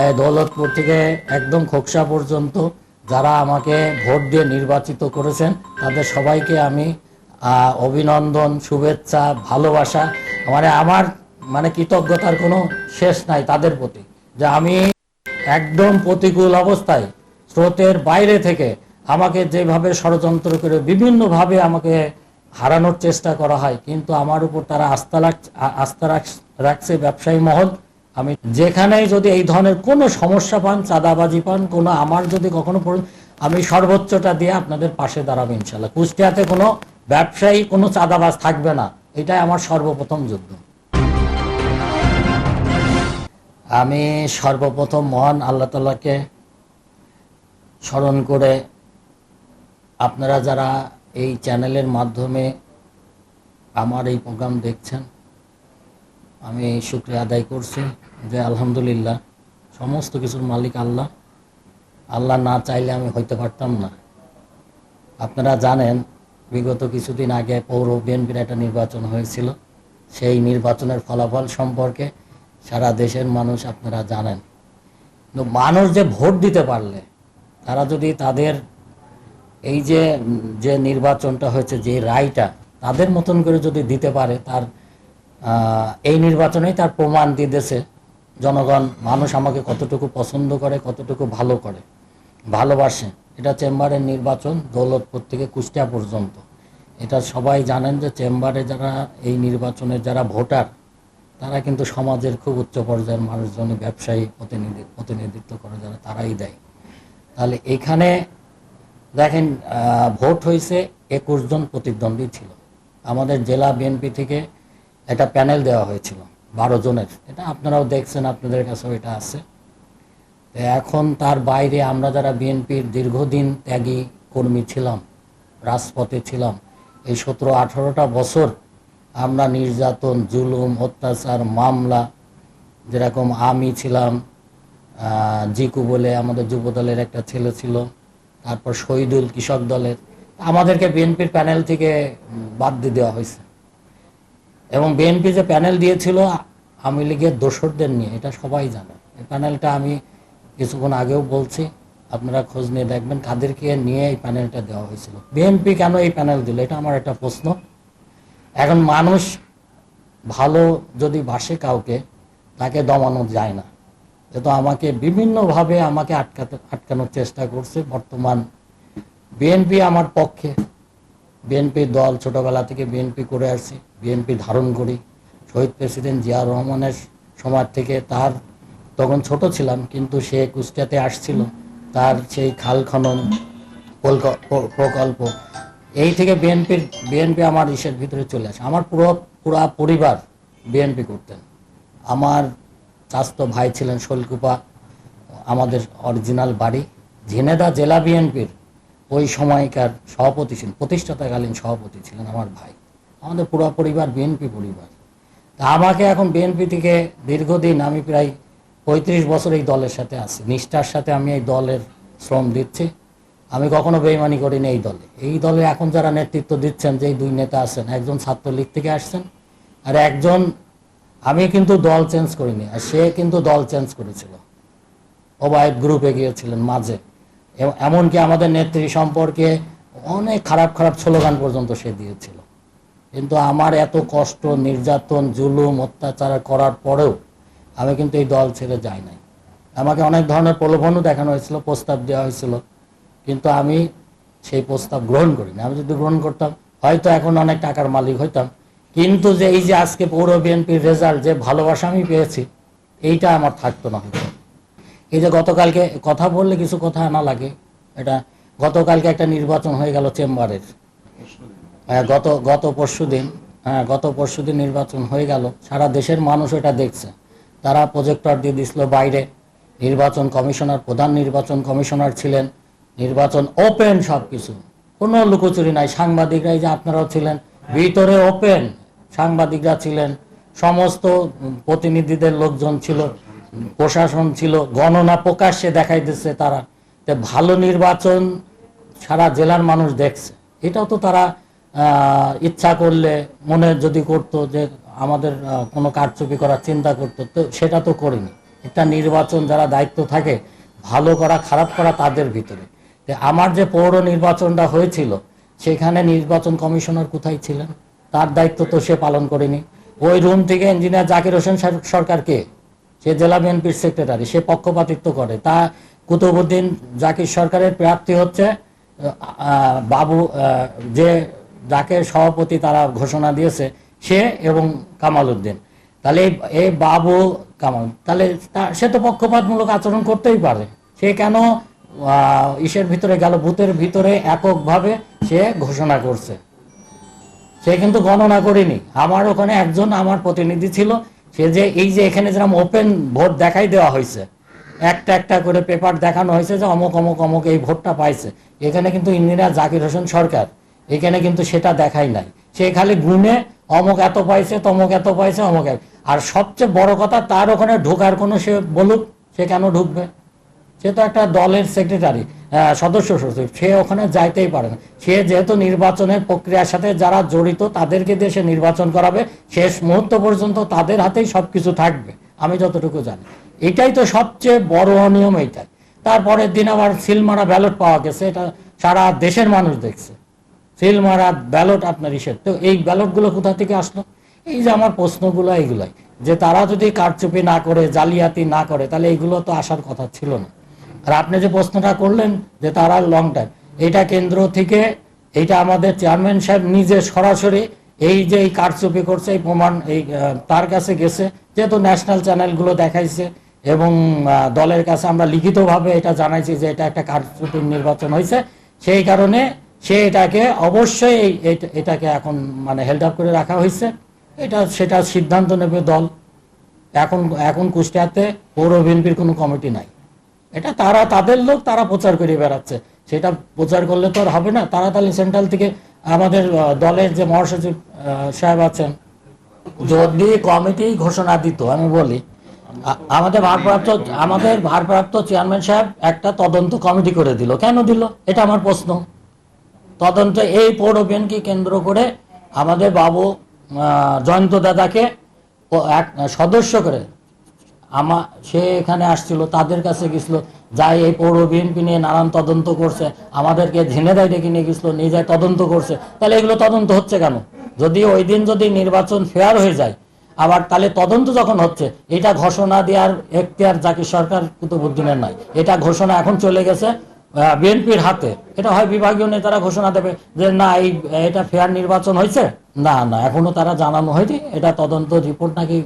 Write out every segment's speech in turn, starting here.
দৌলতপুর থেকে একদম খোকসা পর্যন্ত যারা আমাকে ভোট দিয়ে নির্বাচিত করেছেন, তাদের সবাইকে আমি অভিনন্দন, শুভেচ্ছা, ভালোবাসা মানে আমার মানে কৃতজ্ঞতার কোনো শেষ নাই তাদের প্রতি। যে আমি একদম প্রতিকূল অবস্থায় স্রোতের বাইরে থেকে আমাকে যেভাবে ষড়যন্ত্র করে বিভিন্নভাবে আমাকে হারানোর চেষ্টা করা হয়, কিন্তু আমার উপর তারা আস্থা রাখ- আস্থা রাখছে ব্যবসায়ী মহল। আমি যেখানেই যদি এই ধরনের কোনো সমস্যা পান, চাঁদাবাজি পান, কোনো আমার যদি কখনো আমি সর্বোচ্চটা দিয়ে আপনাদের পাশে দাঁড়াবো ইনশাল্লাহ কুষ্টিয়াতে কোনো ব্যবসায়ী, কোনো চাঁদাবাজ থাকবে না। এটাই আমার সর্বপ্রথম যুদ্ধ। আমি সর্বপ্রথম মহান আল্লাহ তাল্লাহকে স্মরণ করে আপনারা যারা এই চ্যানেলের মাধ্যমে আমার এই প্রোগ্রাম দেখছেন, আমি শুক্রিয়া আদায় করছি। যে আলহামদুলিল্লাহ, সমস্ত কিছুর মালিক আল্লাহ। আল্লাহ না চাইলে আমি হইতে পারতাম না। আপনারা জানেন, বিগত কিছুদিন আগে পৌর বিএনপির একটা নির্বাচন হয়েছিল। সেই নির্বাচনের ফলাফল সম্পর্কে সারা দেশের মানুষ আপনারা জানেন। মানুষ যে ভোট দিতে পারলে, তারা যদি তাদের এই যে যে নির্বাচনটা হয়েছে, যে রায়টা তাদের মতন করে যদি দিতে পারে, তার এই নির্বাচনেই তার প্রমাণ দিতেছে। জনগণ, মানুষ আমাকে কতটুকু পছন্দ করে, কতটুকু ভালো করে। ভালোবাসে। এটা চেম্বারের নির্বাচন দৌলতপুর থেকে কুষ্টিয়া পর্যন্ত। এটা সবাই জানেন যে চেম্বারে যারা এই নির্বাচনের যারা ভোটার, তারা কিন্তু সমাজের খুব উচ্চ পর্যায়ের মানুষজন, ব্যবসায়ী প্রতিনিধি, প্রতিনিধিত্ব করে যারা, তারাই দেয়। তাহলে এখানে দেখেন ভোট হয়েছে একুশ জন প্রতিদ্বন্দ্বী ছিল। আমাদের জেলা বিএনপি থেকে একটা প্যানেল দেওয়া হয়েছিল। বারো জনের। এটা আপনারাও দেখছেন, আপনাদের কাছেও এটা আছে। তো এখন তার বাইরে আমরা যারা বিএনপির দীর্ঘদিন ত্যাগী কর্মী ছিলাম, রাজপথে ছিলাম, এই সতেরো, আঠারোটা বছর আমরা নির্যাতন, জুলুম, অত্যাচার, মামলা, যেরকম আমি ছিলাম জিকু বলে আমাদের যুব দলের একটা ছেলে ছিল, তারপর শহীদুল কৃষক দলের। আমাদেরকে বিএনপির প্যানেল থেকে বাদ দিয়ে দেওয়া হয়েছে। এবং বিএনপি যে প্যানেল দিয়েছিল, আওয়ামী লীগের দোসরদের নিয়ে, এটা সবাই জানে। এই প্যানেলটা আমি কিছুক্ষণ আগেও বলছি, আপনারা খোঁজ নিয়ে দেখবেন, কাদেরকে নিয়ে এই প্যানেলটা দেওয়া হয়েছিল। বিএনপি কেন এই প্যানেল দিল? এটা আমার একটা প্রশ্ন। এখন মানুষ ভালো যদি ভাসে কাউকে, তাকে দমানো যায় না। যেহেতু আমাকে বিভিন্নভাবে আমাকে আটকাতে, আটকানোর চেষ্টা করছে বর্তমান বিএনপি আমার পক্ষে। বিএনপি দল ছোটবেলা থেকে বিএনপি করে আসছি বিএনপি ধারণ করি। শহীদ প্রেসিডেন্ট জিয়া রহমানের সময় থেকে তার তখন ছোট ছিলাম, কিন্তু সে কুষ্টিয়াতে আসছিল, তার সেই খাল খনন প্রকল্প। এই থেকে বিএনপির বিএনপি আমার ইসের ভিতরে চলে আসে। আমার পুরো, পুরা পরিবার বিএনপি করতেন। আমার চাস্ত ভাই ছিলেন শৈলকুপা, আমাদের অরিজিনাল বাড়ি। ঝিনেদা জেলা বিএনপির ওই সময়কার সভাপতি ছিলেন, প্রতিষ্ঠাতাকালীন সভাপতি ছিলেন আমার ভাই। আমাদের পুরো পরিবার বিএনপি পরিবার। তা আমাকে এখন বিএনপি থেকে দীর্ঘদিন আমি প্রায় পঁয়ত্রিশ বছর এই দলের সাথে আছি। নিষ্ঠার সাথে আমি এই দলের শ্রম দিচ্ছি। আমি কখনো বেইমানি করিনি এই দলে। এই দলে এখন যারা নেতৃত্ব দিচ্ছেন যে দুই নেতা আছেন, একজন ছাত্রলীগ থেকে আসছেন আর একজন আমি কিন্তু দল চেঞ্জ করিনি। আর সে কিন্তু দল চেঞ্জ করেছিল। ওবায়দ গ্রুপে গিয়েছিলেন মাঝে। এবং এমনকি আমাদের নেত্রী সম্পর্কে অনেক খারাপ খারাপ স্লোগান পর্যন্ত সে দিয়েছিল। কিন্তু আমার এত কষ্ট, নির্যাতন, জুলুম, অত্যাচার করার পরেও আমি কিন্তু এই দল ছেড়ে যাই নাই। আমাকে অনেক ধরনের প্রলোভনও দেখানো হয়েছিল, প্রস্তাব দেওয়া হয়েছিল। কিন্তু আমি সেই প্রস্তাব গ্রহণ করিনি। আমি যদি গ্রহণ করতাম, হয়তো এখন অনেক টাকার মালিক হইতাম। কিন্তু যে এই যে আজকে পৌর বিএনপির রেজাল্ট যে ভালোবাসা আমি পেয়েছি, এইটা আমার থাকতো না হয়তো। এই যে গতকালকে কথা বললে কিছু কথা আনা লাগে এটা গতকালকে একটা নির্বাচন হয়ে গেল চেম্বারের। হ্যাঁ, গত গত পরশু দিন হ্যাঁ গত পরশু দিন নির্বাচন হয়ে গেল সারা দেশের মানুষ এটা দেখছে। তারা প্রজেক্টর দিয়ে দিছিল বাইরে নির্বাচন কমিশনার প্রধান নির্বাচন কমিশনার ছিলেন নির্বাচন ওপেন সব কিছু কোনো লুকোচুরি নাই সাংবাদিকরাই যে আপনারাও ছিলেন ভিতরে ওপেন সাংবাদিকরা ছিলেন সমস্ত প্রতিনিধিদের লোকজন ছিল প্রশাসন ছিল, গণনা প্রকাশ্যে দেখাই দিচ্ছে তারা ভালো নির্বাচন সারা জেলার মানুষ দেখছে। এটাও তো তারা ইচ্ছা করলে, মনে যদি করতো যে আমাদের কোনো কারচুপি করার চিন্তা করতো, তো সেটা তো করিনি। একটা নির্বাচন যারা দায়িত্ব থাকে, ভালো করা, খারাপ করা তাদের ভিতরে। আমার যে পৌর নির্বাচনটা হয়েছিল, সেখানে নির্বাচন কমিশনার কোথায় ছিলেন? তার দায়িত্ব তো সে পালন করেনি। ওই রুম থেকে ইঞ্জিনিয়ার জাকির হোসেন সর- সরকারকে সে জেলা বিএনপির সেক্রেটারি সে পক্ষপাতিত্ব করে। তা কুতুবুদ্দিন জাকির সরকারের প্রার্থী হচ্ছে বাবু যে যাকে সভাপতি তারা ঘোষণা দিয়েছে, সে এবং কামাল উদ্দিন তাহলে এই- বাবু, কামাল, তাহলে সে তো পক্ষপাতমূলক আচরণ করতেই পারে। সে কেন ইসের ভিতরে গেল বুথের ভিতরে এককভাবে সে ঘোষণা করছে? সে কিন্তু গণনা করেনি। আমার ওখানে একজন আমার প্রতিনিধি ছিল সে যে, এই যে এখানে যেরকম ওপেন ভোট দেখাই দেওয়া হয়েছে, একটা একটা করে পেপার দেখানো হয়েছে যে অমুক অমুক অমুক এই ভোটটা পাইছে। এখানে কিন্তু ইন্দিরা জাকির হোসেন সরকার, এখানে কিন্তু সেটা দেখাই নাই। সে খালি গুনে অমুক এত পাইছে, তমুক এত পাইছে, অমুক এত- আর সবচেয়ে বড় কথা, তার ওখানে ঢোকার কোনো সে বলুক, সে কেন ঢুকবে? সে তো একটা দলের সেক্রেটারি সদস্য সচিব সে ওখানে যাইতেই পারে না। সে যেহেতু নির্বাচনের প্রক্রিয়ার সাথে যারা জড়িত, তাদেরকে দিয়ে সে নির্বাচন করাবে। শেষ মুহূর্ত পর্যন্ত তাদের হাতেই সবকিছু থাকবে, আমি যতটুকু জানি। এটাই তো সবচেয়ে বড় অনিয়ম এইটাই তারপরের দিন আবার সিলমারা ব্যালট পাওয়া গেছে, এটা সারা দেশের মানুষ দেখছে। সিলমারা ব্যালট আপনার ইসের তো এই ব্যালটগুলো কোথা থেকে আসলো? এই যে আমার প্রশ্নগুলো এইগুলাই, যে তারা যদি কারচুপি না করে, জালিয়াতি না করে, তাহলে এইগুলো তো আসার কথা ছিল না। আর আপনি যে প্রশ্নটা করলেন যে তারা লং টাইম এটা কেন্দ্র থেকে এটা আমাদের চেয়ারম্যান সাহেব নিজে সরাসরি এই যে এই কারচুপি করছে, এই প্রমাণ, এই তার কাছে গেছে, যেহেতু ন্যাশনাল চ্যানেলগুলো দেখাইছে এবং দলের কাছে আমরা লিখিতভাবে এটা জানাইছি যে এটা একটা কারচুপির নির্বাচন হয়েছে, সেই কারণে সে এটাকে অবশ্যই এটাকে এখন মানে হেল্ড আপ করে রাখা হয়েছে। এটা, সেটা সিদ্ধান্ত নেবে দল। এখন এখন কুষ্টিয়াতে পৌর বিএনপির কোনো কমিটি নাই। এটা তারা, তাদের লোক তারা প্রচার করে বেড়াচ্ছে। সেটা প্রচার করলে তো আর হবে না। তারা তাহলে সেন্ট্রাল থেকে আমাদের দলের যে মহাসচিব সাহেব আছেন, যদি কমিটি ঘোষণা দিত, আমি বলি আমাদের ভারপ্রাপ্ত আমাদের ভারপ্রাপ্ত চেয়ারম্যান সাহেব একটা তদন্ত কমিটি করে দিল। কেন দিল? এটা আমার প্রশ্ন। তদন্ত এই পৌর বিএনকে কেন্দ্র করে আমাদের বাবু জয়ন্ত দাদাকে এক, সদস্য করে আমা, সে এখানে আসছিল, তাদের কাছে গেছিল, যাই এই পৌর বিএনপি নিয়ে নানান তদন্ত করছে, আমাদেরকে ঝিনেদায় ডেকে নিয়ে গেছিল যায় তদন্ত করছে। তাহলে এগুলো তদন্ত হচ্ছে কেন? যদি ওই দিন যদি নির্বাচন ফেয়ার হয়ে যায়, আবার তাহলে তদন্ত যখন হচ্ছে, এটা ঘোষণা দেওয়ার এখতিয়ার জাকির সরকার কুতুবুদ্দিনের নাই। এটা ঘোষণা এখন চলে গেছে বিএনপির হাতে। এটা হয় বিভাগীয় নেতারা ঘোষণা দেবে যে, না, এই, এটা ফেয়ার নির্বাচন হয়েছে? না না, এখনও তারা জানানো হয়নি। এটা তদন্ত রিপোর্ট নাকি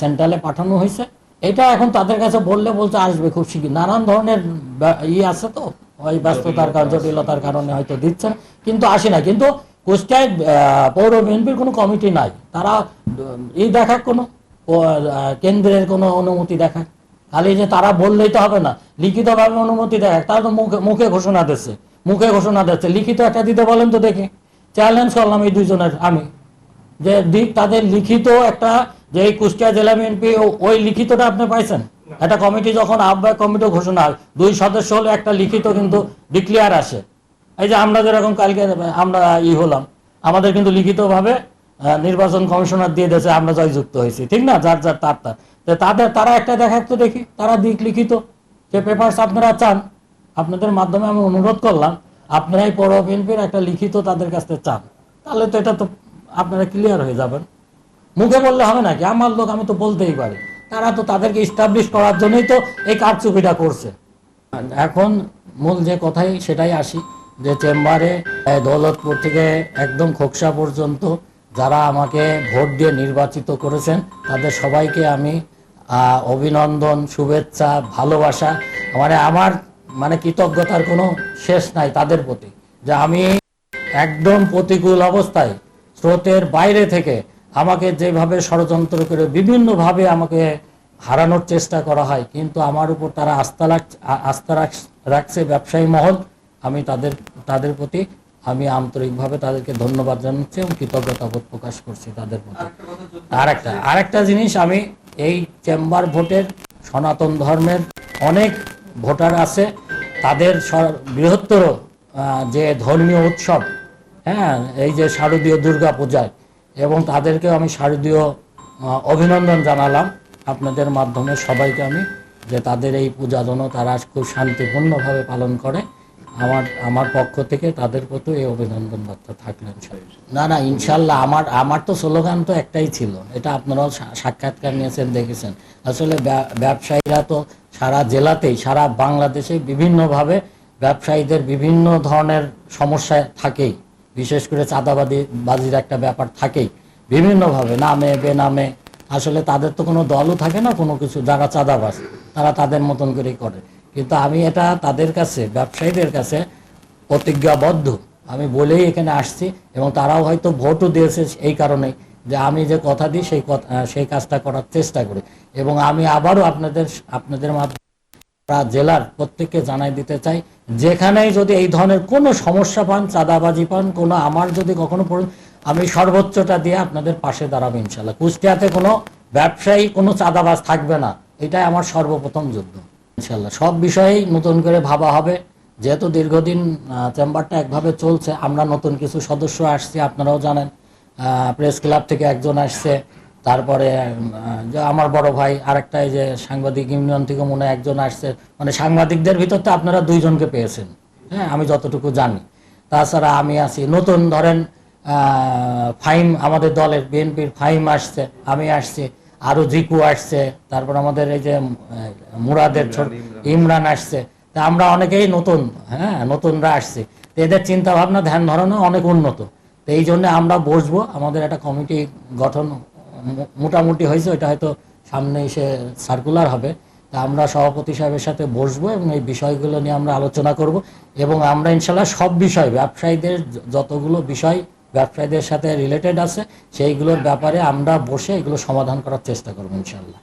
সেন্ট্রালে পাঠানো হয়েছে। এটা এখন তাদের কাছে বললে বলতে আসবে খুব শিগগির। নানান ধরনের ই আছে তো ওই ব্যস্ততার কারণ জটিলতার কারণে হয়তো দিচ্ছেন কিন্তু আসে না। কিন্তু কুষ্টিয়ায় পৌর বিএনপির কোনো কমিটি নাই। তারা ই দেখাক কোনো কেন্দ্রের কোনো অনুমতি দেখাক। খালি যে তারা বললেই তো হবে না লিখিতভাবে অনুমতি দেখাক। তারা তো মুখে মুখে ঘোষণা দিচ্ছে মুখে ঘোষণা দিচ্ছে। লিখিত একটা দিতে বলেন তো দেখি। চ্যালেঞ্জ করলাম এই দুজনের আমি। যে দিক তাদের লিখিত একটা যে এই কুষ্টিয়া জেলা বিএনপি ওই লিখিতটা আপনি পাইছেন? একটা কমিটি যখন আহ্বায়ক কমিটি ঘোষণা হয় দুই সদস্য হলে একটা লিখিত কিন্তু ডিক্লিয়ার আসে। এই যে আমরা যেরকম কালকে আমরা ই হলাম আমাদের কিন্তু লিখিতভাবে নির্বাচন কমিশনার দিয়ে দিয়েছে আমরা জয়যুক্ত হয়েছি। ঠিক না? যার যার তার তার। তাদের তারা একটা দেখাক তো দেখি তারা দিক লিখিত। যে পেপারস আপনারা চান আপনাদের মাধ্যমে আমি অনুরোধ করলাম আপনারা এই পৌর বিএনপির একটা লিখিত তাদের কাছ থেকে চান। তাহলে তো এটা তো আপনারা ক্লিয়ার হয়ে যাবেন। মুখে বললে হবে নাকি? আমার লোক আমি তো বলতেই পারি। তারা তো তাদেরকে ইস্টাবলিশ করার জন্যই তো এই কারচুপিটা করছে। এখন মূল যে কথাই সেটাই আসি, যে চেম্বারে দৌলতপুর থেকে একদম খোকসা পর্যন্ত যারা আমাকে ভোট দিয়ে নির্বাচিত করেছেন, তাদের সবাইকে আমি অভিনন্দন, শুভেচ্ছা, ভালোবাসা মানে আমার মানে কৃতজ্ঞতার কোনো শেষ নাই তাদের প্রতি। যে আমি একদম প্রতিকূল অবস্থায় স্রোতের বাইরে থেকে আমাকে যেভাবে ষড়যন্ত্র করে বিভিন্নভাবে আমাকে হারানোর চেষ্টা করা হয় কিন্তু আমার উপর তারা আস্থা আস্থা রাখ- রাখছে ব্যবসায়ী মহল। আমি তাদের তাদের প্রতি আমি আন্তরিকভাবে তাদেরকে ধন্যবাদ জানাচ্ছি এবং কৃতজ্ঞতা বোধ প্রকাশ করছি তাদের প্রতি। আর একটা আরেকটা জিনিস আমি এই চেম্বার ভোটের সনাতন ধর্মের অনেক ভোটার আছে তাদের বৃহত্তর যে ধর্মীয় উৎসব হ্যাঁ এই যে শারদীয় দুর্গা পূজায় এবং তাদেরকেও আমি শারদীয় অভিনন্দন জানালাম। আপনাদের মাধ্যমে সবাইকে আমি যে তাদের এই পূজা যেন তারা খুব শান্তিপূর্ণভাবে পালন করে। আমার আমার পক্ষ থেকে তাদের প্রতি এই অভিনন্দন বার্তা থাকলেন না না, ইনশাল্লাহ আমার আমার তো স্লোগান তো একটাই ছিল। এটা আপনারাও সাক্ষাৎকার নিয়েছেন, দেখেছেন। আসলে ব্যবসায়ীরা তো সারা জেলাতেই, সারা বাংলাদেশে বিভিন্নভাবে ব্যবসায়ীদের বিভিন্ন ধরনের সমস্যা থাকেই। বিশেষ করে চাঁদাবাদি, বাজির একটা ব্যাপার থাকেই। বিভিন্নভাবে, নামে, বেনামে। আসলে তাদের তো কোনো দলও থাকে না, কোনো কিছু, যারা চাঁদাবাজ, তারা তাদের মতন করেই করে। কিন্তু আমি এটা তাদের কাছে, ব্যবসায়ীদের কাছে প্রতিজ্ঞাবদ্ধ। আমি বলেই এখানে আসছি, এবং তারাও হয়তো ভোটও দিয়েছে এই কারণে যে আমি যে কথা দিই, সেই কথা, সেই কাজটা করার চেষ্টা করি। এবং আমি আবারও আপনাদের আপনাদের মাধ্যমে জেলার প্রত্যেককে জানাই দিতে চাই, যেখানেই যদি এই ধরনের কোনো সমস্যা পান, চাঁদাবাজি পান, কোনো আমার যদি কখনো আমি সর্বোচ্চটা দিয়ে আপনাদের পাশে দাঁড়াবো ইনশাল্লাহ কুষ্টিয়াতে কোনো ব্যবসায়ী, কোনো চাঁদাবাজ থাকবে না। এটাই আমার সর্বপ্রথম যুদ্ধ ইনশাল্লাহ সব বিষয়েই নতুন করে ভাবা হবে। যেহেতু দীর্ঘদিন চেম্বারটা একভাবে চলছে, আমরা নতুন কিছু সদস্য আসছি, আপনারাও জানেন প্রেস ক্লাব থেকে একজন আসছে। তারপরে আমার বড় ভাই আরেকটা এই যে সাংবাদিক ইউনিয়ন থেকে মনে একজন আসছে। মানে সাংবাদিকদের ভিতর তো আপনারা দুইজনকে পেয়েছেন। হ্যাঁ আমি যতটুকু জানি। তাছাড়া আমি আছি। নতুন ধরেন ফাইম আমাদের দলের বিএনপির ফাইম আসছে আমি আসছি আরও জিকু আসছে তারপর আমাদের এই যে মুরাদের ছোট ইমরান আসছে। তা আমরা অনেকেই নতুন হ্যাঁ নতুনরা আসছি। তো এদের চিন্তাভাবনা ধ্যান ধারণা অনেক উন্নত। তো এই জন্য আমরা বসবো। আমাদের একটা কমিটি গঠন মোটামুটি হয়েছে, ওইটা হয়তো সামনে এসে সার্কুলার হবে। তা আমরা সভাপতি সাহেবের সাথে বসবো এবং এই বিষয়গুলো নিয়ে আমরা আলোচনা করব। এবং আমরা ইনশাল্লাহ সব বিষয়, ব্যবসায়ীদের যতগুলো বিষয় ব্যবসায়ীদের সাথে রিলেটেড আছে, সেইগুলোর ব্যাপারে আমরা বসে এগুলো সমাধান করার চেষ্টা করব ইনশাল্লাহ।